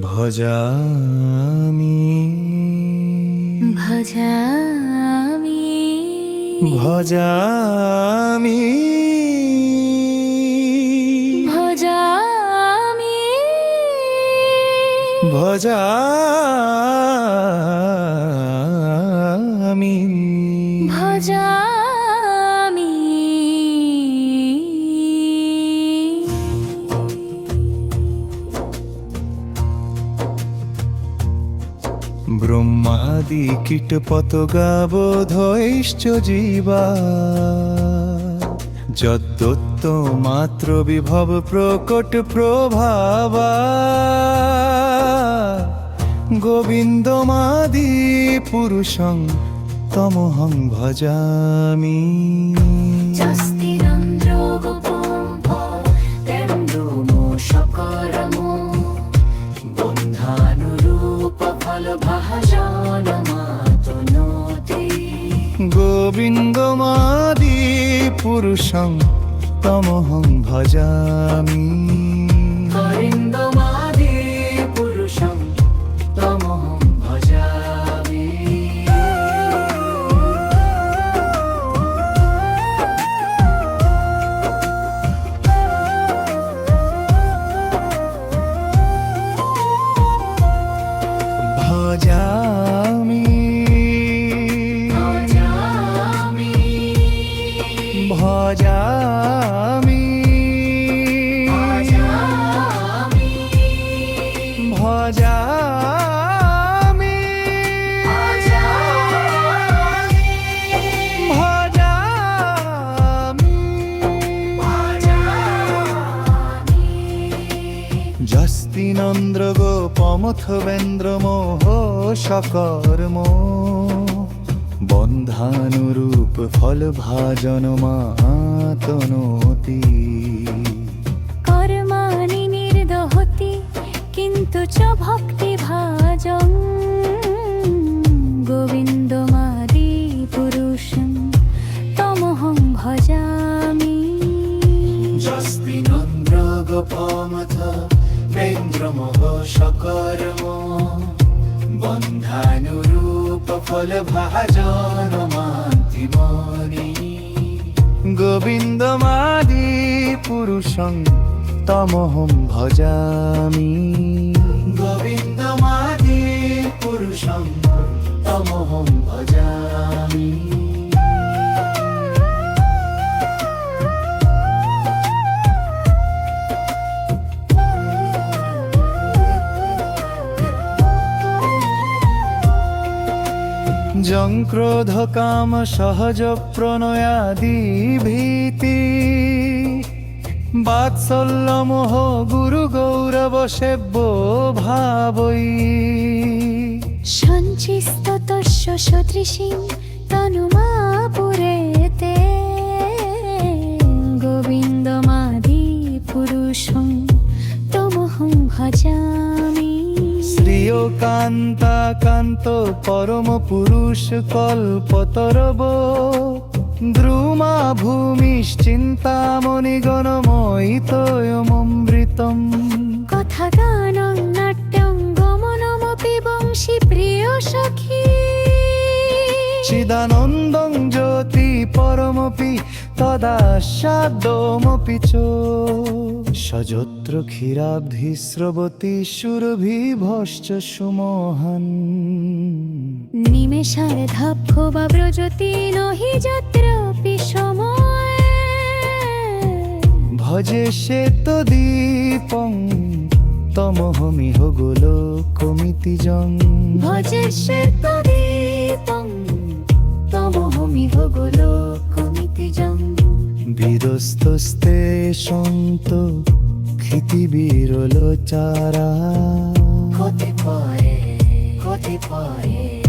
ভজামি। ভজামি। ভজামি। ভজামি। ভজামি। ব্রহ্মাদি কীট পতগাবোধৈশ্চ জীবা। যদ্দত্ত মাত্র বিভব প্রকট প্রভাবা। গোবিন্দমাদি পুরুষং তমহং ভজামি। গোবিন্দমাদি পুরুষং তমহং ভজামি। ভজামি। যস্তিনন্দ্র গোপমথবেন্দ্র মোহ সকর্ম। বন্ধানুরূপ ফল ভাজন মাতনতি। মোহ সকর্ম। বন্ধানুরূপ ফল ভাজন মান্তিমনি গোবিন্দমাদি পুরুষং তমহং ভজামি। গোবিন্দমাদি পুরুষং তমহং ভজামি। জং ক্রোধ কাম সহজ প্রণয়াদি ভীতি। বাৎসল্য মোহ গুরু গৌরব সেব্য ভাবই সঞ্চিস্ততস্য সদৃশীং তনুমা পুরেতে কান্তা কান্ত পরম পুরুষ কল্পতরব। দ্রুমা ভূমিশ্চিন্তামণি গণময়িতয়মৃতম কথা গানং নাট্যং গমনমপি বংশী প্রিয় সখী। চিদানন্দং জ্যোতি পরমপি তদাস্বাদমপি চ। সযত্র ক্ষীরাব্ধি স্রবতী সুরভিভশ্চ সুমোহন নিমেষার ধাপ্য বা ব্রজতি নহি সময়। ভজে সে তো দীপং তমহমিহ গোলো কমিতিজং ভজে শ্বেতদীপং তমহমিহ গোলোকমিতিজং। বিদস্তস্তে সন্ত ক্ষিতি বিরল চারা ক্ষতি কতিপয়ে